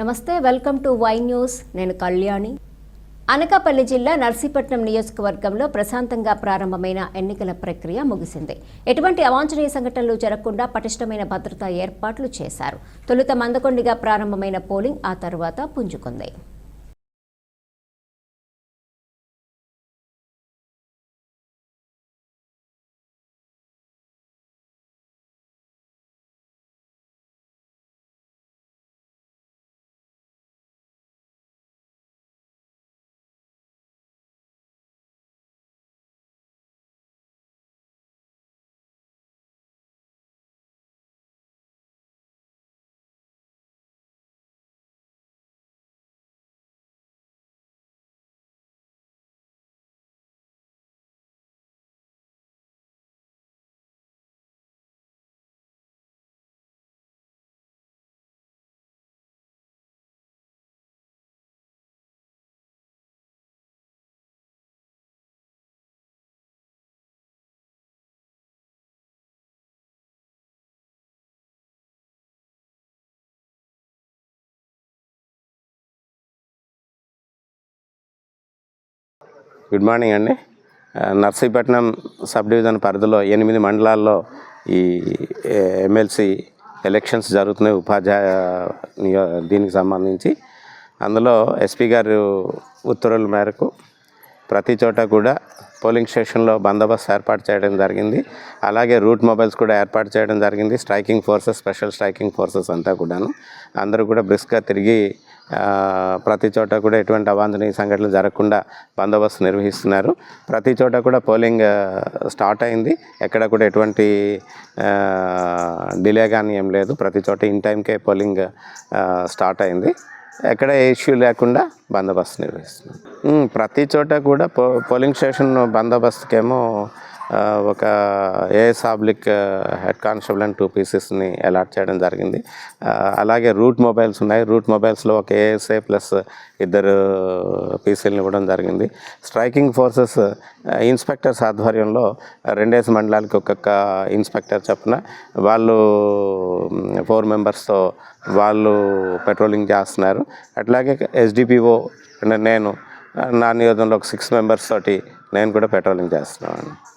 నమస్తే welcome to Y news. నేను కళ్యాణి. అనకాపల్లి జిల్లా నర్సీపట్నం నియోజకవర్గంలో ప్రశాంతంగా ప్రారంభమైన ఎన్నికల ప్రక్రియ ముగిసింది. ఎటువంటి అవాంఛనీయ సంఘటనలు జరగకుండా పటిష్టమైన భద్రతా ఏర్పాట్లు చేశారు. తొలుత మందకొండిగా ప్రారంభమైన పోలింగ్ ఆ తర్వాత పుంజుకుంది. గుడ్ మార్నింగ్ అండి. నర్సీపట్నం సబ్ డివిజన్ పరిధిలో ఎనిమిది మండలాల్లో ఈ ఎమ్మెల్సీ ఎలక్షన్స్ జరుగుతున్నాయి. ఉపాధ్యాయ నియో- దీనికి సంబంధించి. అందులో ఎస్పీ గారు ఉత్తర్వుల మేరకు ప్రతి చోట కూడా పోలింగ్ స్టేషన్లో బందోబస్తు ఏర్పాటు చేయడం జరిగింది. అలాగే రూట్ మొబైల్స్ కూడా ఏర్పాటు చేయడం జరిగింది. Striking forces special striking forces అంతా కూడాను. అందరూ కూడా బ్రిస్క్గా తిరిగి ప్రతి చోట కూడా ఎటువంటి అవాంఛనీయ సంఘటనలు జరగకుండా బందోబస్తు నిర్వహిస్తున్నారు. ప్రతి చోట కూడా పోలింగ్ స్టార్ట్ అయింది. ఎక్కడ కూడా ఎటువంటి డిలే కానీ ఏం లేదు. ప్రతి చోట ఇన్ టైంకే పోలింగ్ స్టార్ట్ అయింది. ఎక్కడ ఇష్యూ లేకుండా బందోబస్తు నిర్వహిస్తున్నాం ప్రతి చోట కూడా పో పోలింగ్ స్టేషన్ బందోబస్తుకేమో ఒక as oblique head constable and two పీసెస్ని అలాట్ చేయడం జరిగింది. అలాగే రూట్ మొబైల్స్ ఉన్నాయి. రూట్ మొబైల్స్లో ఒక ఏఎస్ఏ ప్లస్ ఇద్దరు పీసీలను ఇవ్వడం జరిగింది. స్ట్రైకింగ్ ఫోర్సెస్ ఇన్స్పెక్టర్స్ ఆధ్వర్యంలో రెండేసి మండలాలకి ఒక్కొక్క ఇన్స్పెక్టర్ చొప్పున వాళ్ళు ఫోర్ మెంబర్స్తో వాళ్ళు పెట్రోలింగ్ చేస్తున్నారు. అట్లాగే ఎస్డిపిఓ నేను నా నియోజకంలో ఒక సిక్స్ మెంబర్స్ తోటి నేను కూడా పెట్రోలింగ్ చేస్తున్నాను.